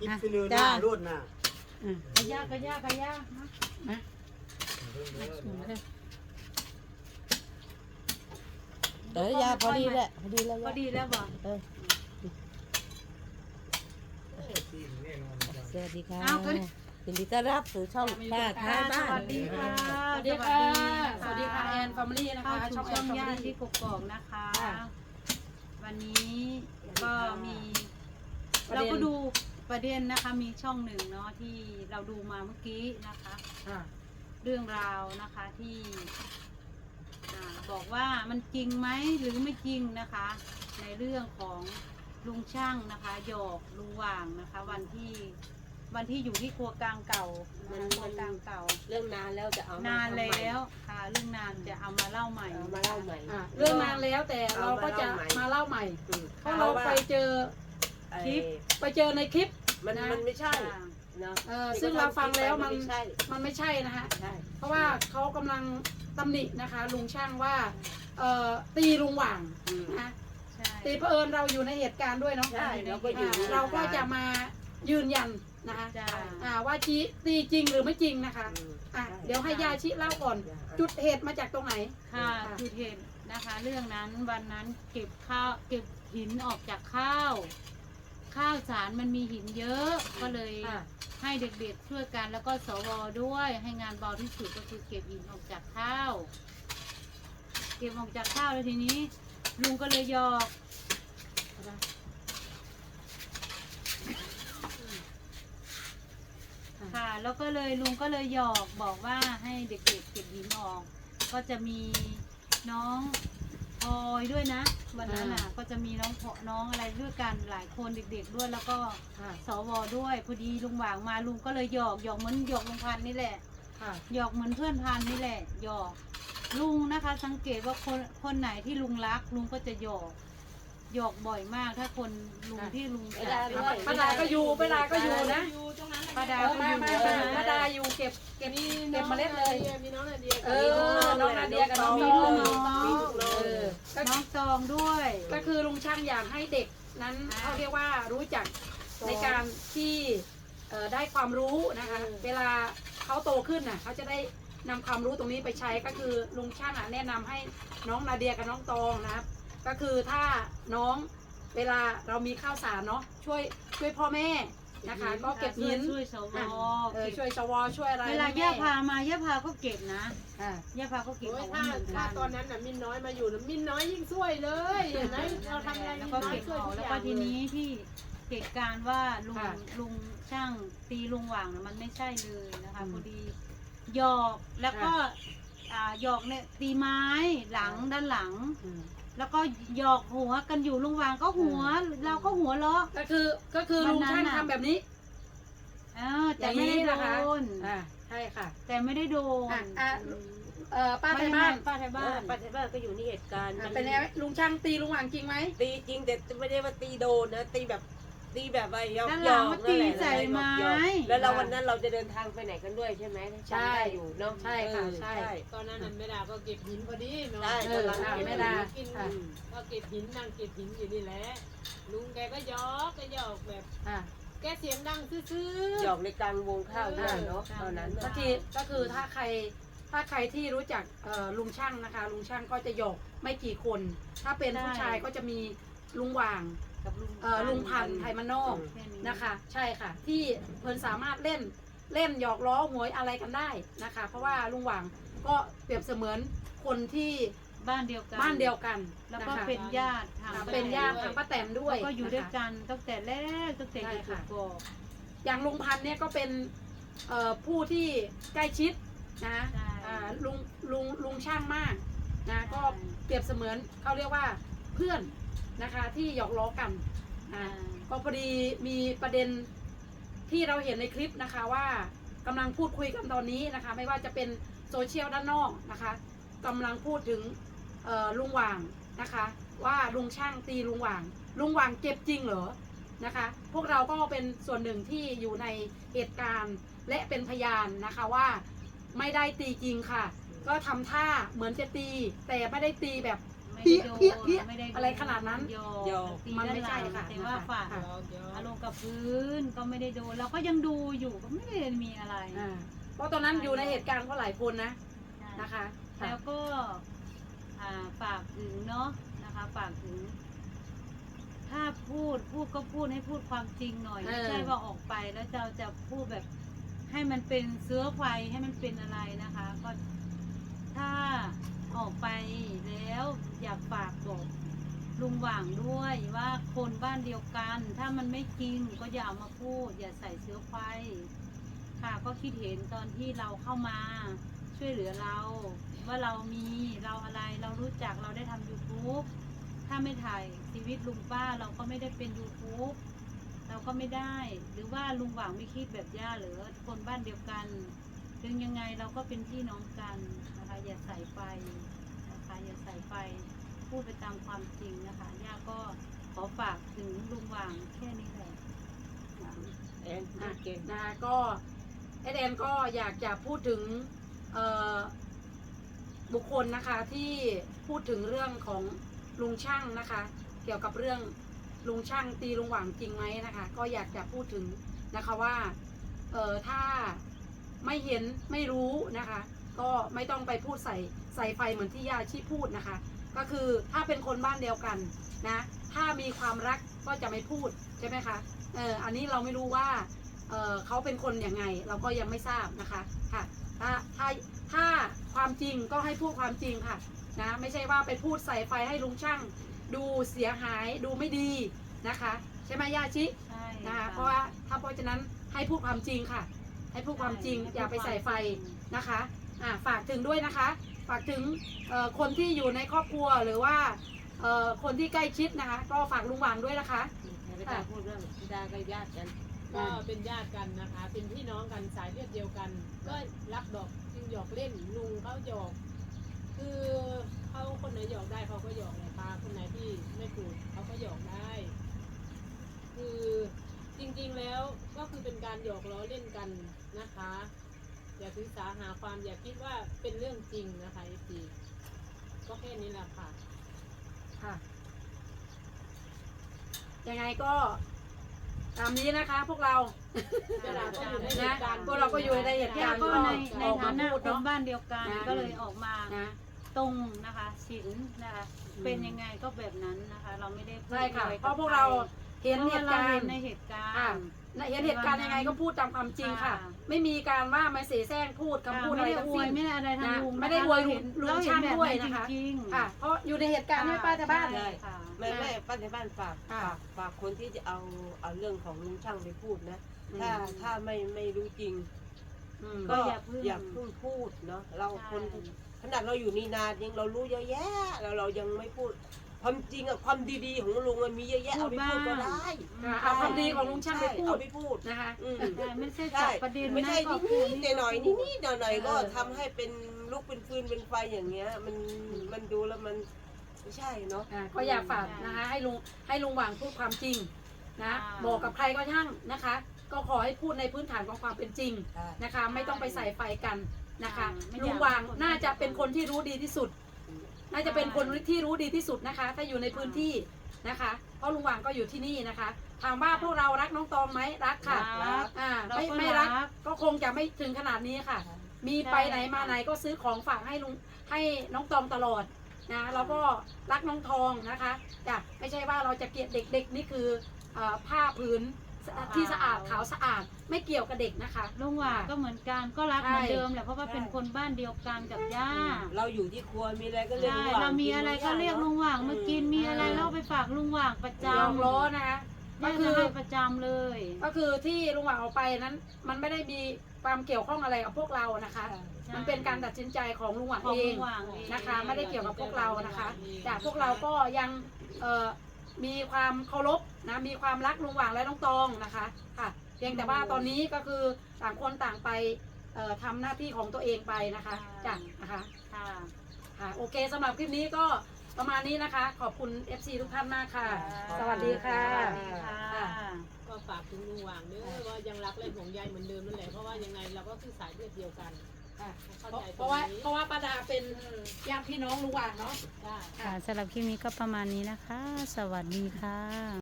กินฟิลือหน้ารุ่นน่ะอะกระยากระยากระยานะเดี๋ยวยาพอดีแหละพอดีแล้วพอดีแล้วบอกเออสวัสดีค่ะเอาก็ยินดีต้อนรับสู่ช่องป้าท้ายบ้านสวัสดีค่ะ สวัสดีค่ะ สวัสดีค่ะแอนฟามิลี่นะเข้าคะสู่ช่องแอช่อนงฟาญามิติลี่ที่กกอกนะคะค่ะวันนี้ก็มีประเด็นเราก็ดู ประเด็นนะคะมีช่องหนึ่งเนาะที่เราดูมาเมื่อกี้นะคะค่ะเรื่องราวนะคะที่อ่าบอกว่ามันจริงไหมหรือไม่จริงนะคะ ในเรื่องของลุงช่างนะคะหยอกลุงหว่างนะคะ วันที่วันที่อยู่ที่ครัวกลางเก่านะคะครัวกลางเก่า เรื่องนานแล้วจะเอามนานทำใหม่แล้วค่ะเรื่องนานจะเอามาเล่าใหม่ เอามาเล่าใหม่ อะเรื่องนานแล้วแต่เราก็จะมาเล่าใหม่อืมเพราะเราไปเจอ คลิป ไปเจอในคลิป มันนะมันไม่ใช่ค่ะเนาะเออซึ่งเราฟังแล้วมันไม่ใช่มันไม่ใช่นะฮะ ใช่ เพราะว่าเขากำลังตำหนินะคะ ลุงช่างว่าเอ่อตีลุงหว่างอืม นะใช่ตีเผอิญเราอยู่ในเหตุการณ์ด้วยเนาะใช่เราก็อยู่อ่าเราก็จะมายืนยันนะคะจ้าอ่าว่าชี้ตีจริงหรือไม่จริงนะคะอืมอะเดี๋ยวให้ยาชิเล่าก่อน จุดเหตุมาจากตรงไหน ค่ะจุดเหตุนะคะ เรื่องนั้นวันนั้นเก็บข้าวเก็บหินออกจากข้าว ข้าวสารมันมีหินเยอะก็เลยค่ะ ให้เด็กๆช่วยกันแล้วก็สวด้วย ให้งานเบาที่สุดก็คือเก็บหินออกจากข้าว เก็บออกจากข้าวแล้วทีนี้ ลุงก็เลยหยอกค่ะ แล้วก็เลยลุงก็เลยหยอกบอกว่าให้เด็กๆเก็บหินออก ก็จะมีน้อง พลอยด้วยนะ วันนั้นอะก็จะมีน้องพอน้องอะไรด้วยกันหลายคนเด็ก ๆ ด้วยแล้วก็ค่ะสวด้วยพอดีลุงหวางมาลุงก็เลยหยอกหยอกเหมือนหยอกลุงพันธุ์นี่แหละ ค่ะหยอกเหมือนเพื่อนพันธุ์นี่แหละหยอกลุงนะคะ สังเกตว่าคนคนไหนที่ลุงรัก ลุงก็จะหยอก หยอกบ่อยมากถ้าคนลุงที่ลุงไม่ได้จะด้วยป้าดาก็อยู่ป้าดาก็อยู่นะป้าดาเออก็มาอยู่มาใช่มาไหมป้าดาอยู่เก็บเก็บเก็บเมล็ดเลยมีน้องนาเดียเออน้องนาเดียกับน้องมีตองน้องเออก็น้องตองด้วย ก็คือลุงช่างอยากให้เด็กนั้นอ่าเขาเรียกว่ารู้จักในการที่เอ่อได้ความรู้นะคะเวลาเขาโตขึ้นน่ะเขาจะได้นำความรู้ตรงนี้ไปใช้ก็คือลุงช่างอะแนะนำให้น้องนาเดียกับน้องตองนะครับ ก็คือถ้าน้องเวลาเรามีข้าวสารเนาะช่วยช่วยพ่อแม่นะคะ ก็เก็บหินช่วยสวเออเก็บช่วยสวช่วยอะไรเวลาให้แม่ย่าพามาย่าพาก็เก็บนะอ่า ย่าพาก็เก็บโอ้ยเอาไว้ถ้าเหมือนถ้ากันตอนนั้นน่ะมินน้อยมาอยู่นะมินน้อยยิ่งช่วยเลยเห็นไหมเราทำอะไรแล้วมินก็น้อยเก็บช่วยออกทุกแล้วอก็ย่างทีเลยนี้ที่เหตุการณ์ว่าลุงค่ะลุงช่างตีลุงหว่างนะมันไม่ใช่เลยนะคะอืมพอดีหยอกแล้วก็อ่าหยอกเนี่ยตีไม้หลังด้านหลังอืม แล้วก็หยอกหัวกันอยู่ลุงหว่างก็หัว เราก็หัวเราะ ก็คือก็คือวันลุงนั้นช่างน่ะทำแบบนี้เออแต่ไม่ได้อย่างนี้โดนะคะนอ่าใช่ค่ะ แต่ไม่ได้โดนอะอะเอ่อป้าไทยบ้านป้าไทยบ้านป้าไทยบ้านก็อยู่ในเหตุการณ์อะเป็นไงลุงช่างตีลุงหว่างจริงไหมตีจริงแต่ไม่ได้ว่าตีโดนนะตีแบบ ตีแบบว่าหยอกด้านหหยลัองกมันนั่ตีนแหละใส่ไม้หยอกแล้วเราวันนั้นเราจะเดินทางไปไหนกันด้วยใช่ไหมจำได้อยู่เนาะใช่ค่ะเออใช่ตอนนั้นน่ะแม่ดาก็เก็บหินพอดีเนาะใช่เอออะแม่ดากินอะก็เก็บหินนั่งเก็บหินอยู่นี่แหละลุงแกก็หยอกก็หยอกแบบอะแกเสียงดังซื่อหยอกในกลางวงข้าวด้วยเนาะตอนนั้นก็คือก็คือถ้าใครถ้าใครที่รู้จักเอ่อลุงช่างนะคะ ลุงช่างก็จะหยอกไม่กี่คน ถ้าเป็นผู้ชายก็จะมีลุงหว่าง กับลุงเอ่อลุงพันธ์ไทยมานอกแค่นี้นะคะ ใช่ค่ะ ที่เพิ่นสามารถเล่นเล่นหยอกล้อหวยอะไรกันได้นะคะ เพราะว่าลุงหว่างก็เปรียบเสมือนคนที่บ้านเดียวกันบ้านเดียวกันแล้วก็นะคะเป็นญาติทางอ่าเป็นญาติทางป้าแตนด้วยแล้วก็อยู่ด้วยนะคะ กันตั้งแต่แรกตั้งแต่ใช่อยู่ค่ะกอกอย่างลุงพันธุ์เนี่ยก็เป็นเอ่อผู้ที่ใกล้ชิดนะใช่ อ่าลุงลุงลุงช่างมากนะก็เปรียบเสมือนเขาเรียกว่าเพื่อนนะคะที่หยอกล้อกันอ่าก็พอดีมีประเด็นที่เราเห็นในคลิปนะคะว่ากำลังพูดคุยกันตอนนี้นะคะ ไม่ว่าจะเป็นโซเชียลด้านนอกนะคะกำลังพูดถึงลุงหว่างนะคะ ว่าลุงช่างตีลุงหว่าง ลุงหว่างเจ็บจริงเหรอนะคะ พวกเราก็เป็นส่วนหนึ่งที่อยู่ในเหตุการณ์และเป็นพยานนะคะว่าไม่ได้ตีจริงค่ะ ก็ทำท่าเหมือนจะตีแต่ไม่ได้ตีแบบ เพี้ได้ยโดเพี้ยเพี้ยนไม่ได้โอะไรขนาดนั้นโยโยกตีมันด้าไม่หลัใช่งค่ะแต่ว่านะคะฝากค่ะยอกยอกอารมณ์กับพื้นก็ไม่ได้โดนเราก็ยังดูอยู่ก็ไม่ได้มีอะไรอ่าเพราะตอนนั้นอยู่ในเหตุการณ์ก็หลายคนนะใช่นะคะค่ะแล้วก็อ่าฝากถึงเนาะนะคะฝากถึง ถ้าพูดพูดก็พูดให้พูดความจริงหน่อยไม่ใช่ว่าออกไปแล้วเราจะพูดแบบให้มันเป็นเสื้อไฟให้มันเป็นอะไรนะคะ ก็ถ้า ออกไปแล้วอยากฝากบอกลุงหว่างด้วยว่าคนบ้านเดียวกัน ถ้ามันไม่จริงก็อย่าเอามาพูด อย่าใส่เสื้อไฟ ค่ะก็คิดเห็นตอนที่เราเข้ามาช่วยเหลือเรา ว่าเรามีเราอะไรเรารู้จักเราได้ทำ YouTube ถ้าไม่ถ่ายชีวิตลุงป้าเราก็ไม่ได้เป็น YouTube เราก็ไม่ได้ หรือว่าลุงหว่างไม่คิดแบบย่าหรือคนบ้านเดียวกัน ถึงยังไงเราก็เป็นพี่น้องกันนะคะ อย่าใส่ไฟนะคะอย่าใส่ไฟพูดไปตามความจริงนะคะย่าก็ขอฝากถึงลุงหว่างแค่นี้แหละแอนพูดเก่งนะคะก็เอเดนก็อยากจะพูดถึงบุคคลนะคะที่พูดถึงเรื่องของลุงช่างนะคะ เกี่ยวกับเรื่องลุงช่างตีลุงหว่างจริงไหมนะคะ ก็อยากจะพูดถึงนะคะว่าเออถ้าไม่เห็นไม่รู้นะคะ ก็ไม่ต้องไปพูดใส่ใส่ไฟเหมือนที่ยาชีพูดนะคะ ก็คือถ้าเป็นคนบ้านเดียวกันนะ ถ้ามีความรักก็จะไม่พูดใช่ไหมคะเอออันนี้เราไม่รู้ว่าเอ่อเขาเป็นคนยังไง เราก็ยังไม่ทราบนะคะค่ะถ้าถ้าถ้าความจริงก็ให้พูดความจริงค่ะนะไม่ใช่ว่าไปพูดใส่ไฟให้ลุงช่าง ดูเสียหายดูไม่ดีนะคะใช่ไหมย่าชิใช่นะคะเพราะว่าถ้าเพราะฉะนั้นให้พูดความจริงค่ะ ให้พูดความจริงอย่าไปใส่ไฟนะคะ อ่าฝากถึงด้วยนะคะ ฝากถึงเอ่อคนที่อยู่ในครอบครัวหรือว่าเอ่อคนที่ใกล้ชิดนะคะ ก็ฝากลุงหวางด้วยนะคะไม่ต้องพูดเรื่องธิดากับญาติกัน ก็เป็นญาติกันนะคะ เป็นพี่น้องกันสายเลือดเดียวกัน ก็รักดอกจึงหยอกเล่นลุงเขาหยอก คือเขาคนไหนหยอกได้เขาก็หยอกเลยค่ะคนไหนที่ไม่ถูกเขาก็หยอกได้ คือจริงๆแล้วก็คือเป็นการหยอกล้อเล่นกันนะคะ อย่าถือสาหาความอย่าคิดว่าเป็นเรื่องจริงนะคะไอซีก็แค่นี้แหละค่ะ ค่ะ ยังไงก็ ตามนี้นะคะ พวกเรา เวลาก็อยู่ในเหนะตุการณ์ พวกเราก็อยู่ในเหตุย่าการณ์ก็ในในออกฐามานะพูดคเนาะนบ้านเดียวกันนะ ก็เลยออกมานะ ตรงนะคะศีลนะคะ อืม เป็นยังไงก็แบบนั้นนะคะ เราไม่ได้พูดใช่ค่ะ อไเพราะพวกเราเห็นพเหราะตุว่าการเห็ณ์นในเหตุการอะณ์ เห็นเหตุการณ์ยังไงก็พูดตามความจริงค่ะค่ะไม่มีการว่ามาเสแสร้งพูดคำพูดไม่อะไรได้ทั้งอวยสิ้นไม่ได้อะไรทางลุงนะไม่ได้อวยลุงลุงช่างด้วยนะคะจริงๆ ค่ะเพราะอยู่ในเหตุการณ์ไม่ป้าแต่บ้านใช่ค่ะแม่แม่ป้าในบ้านฝากค่ะ ฝากฝากคนที่จะเอาเอาเรื่องของลุงช่างไปพูดนะอืมถ้าถ้าไม่ไม่รู้จริง อืม ก็อย่าเพิ่ง อย่าเพิ่งพูดเนาะเราใช่คนขนาดเราอยู่นี่นานยังเรารู้เยอะแยะแล้วเรายังไม่พูด ความจริงอะความดีๆของลุงมันมีเยอะแยะเอาไปพูดก็ได้ค่ะเอาความดีของลุงช่างไปพูดเอาไปพูด นะคะอืมใช่ไม่ใช่จัใช่บประเด็นไม่นะใช่ก็นิพูดดๆหน่อยๆนิดๆหน่อยๆก็เออทำให้เป็นลูกเป็นฟืนเป็นไฟอย่างเงี้ย มันมันดูแล้วมันไม่ใช่เนาะ อ่าก็อยากฝากนะคะให้ลุงให้ลุงหว่างพูดความจริงนะอ่า บอกกับใครก็ช่างนะคะ ก็ขอให้พูดในพื้นฐานของความเป็นจริงนะคะ ไม่ต้องไปใส่ไฟกันนะคะไม่อยากลุงหว่างน่าจะเป็นคนที่รู้ดีที่สุด น่าจะเป็นคนที่รู้ดีที่สุดนะคะ ถ้าอยู่ในพื้นที่นะคะ เพราะลุงหว่างก็อยู่ที่นี่นะคะ ถามว่าพวกเรารักน้องตองไหมรักค่ะรักอ่าเราไม่ก็ไม่รัก รัก ก็คงจะไม่ถึงขนาดนี้ค่ะ มีใช่ไปไหนมาไหนก็ซื้อของฝากให้ลุงให้น้องตองตลอดนะเราก็รักน้องทองนะคะจ้ะไม่ใช่ว่าเราจะเกลียดเด็กๆนี่คือเอ่อผ้าผืน ที่สะอาดขาวสะอาดไม่เกี่ยวกับเด็กนะคะ ลุงหว่างก็เหมือนกันก็รักใช่เหมือนเดิมแหละเพราะว่าเป็นคนบ้านเดียวกันกับย่าเราอยู่ที่ครัวมีอะไรก็เรียกใช่ลุงหว่างเรามีอะไรก็เรียกลุงหว่างมากินมีอะไรเเราไปฝากลุงหว่างประยองจำล้อนะคะก็ย่าคืจะอให้ประจำเลย ก็คือที่ลุงหว่างเอาไปนั้น มันไม่ได้มีความเกี่ยวข้องอะไรกับพวกเรานะคะมันเป็นการตัดสินใจของลุงหว่างของเอลุงงหว่างเองนะคะ ไม่ได้เกี่ยวกับพวกเรานะคะ แต่พวกเราก็ยังเอ่อ มีความเคารพนะมีความรักลุงหว่างและน้องตองนะคะค่ะเพียงแต่ว่าตอนนี้ก็คือต่างคนต่างไปเอ่อทำหน้าที่ของตัวเองไปนะคะจ้ะนะคะค่ะค่ะโอเคสำหรับคลิปนี้ก็ประมาณนี้นะคะ ขอบคุณ FC ทุกท่านมากค่ะค่ะสวัสดีค่ะ สวัสดีค่ะ ก็ฝากถึงลุงหว่างเด้อว่ายังรักและห่วงใยเหมือนเดิมนั่นแหละเพราะว่ายังไงเราก็คือสายเลือดเดียวกัน ค่ะเข้าเพราะใจเพตรราะงว่านี้เพราะว่าป้าดาเป็นญาติพี่น้องลุงหว่างเนาะได้ค่ะสำหรับคลิปนี้ก็ประมาณนี้นะคะ สวัสดีค่ะ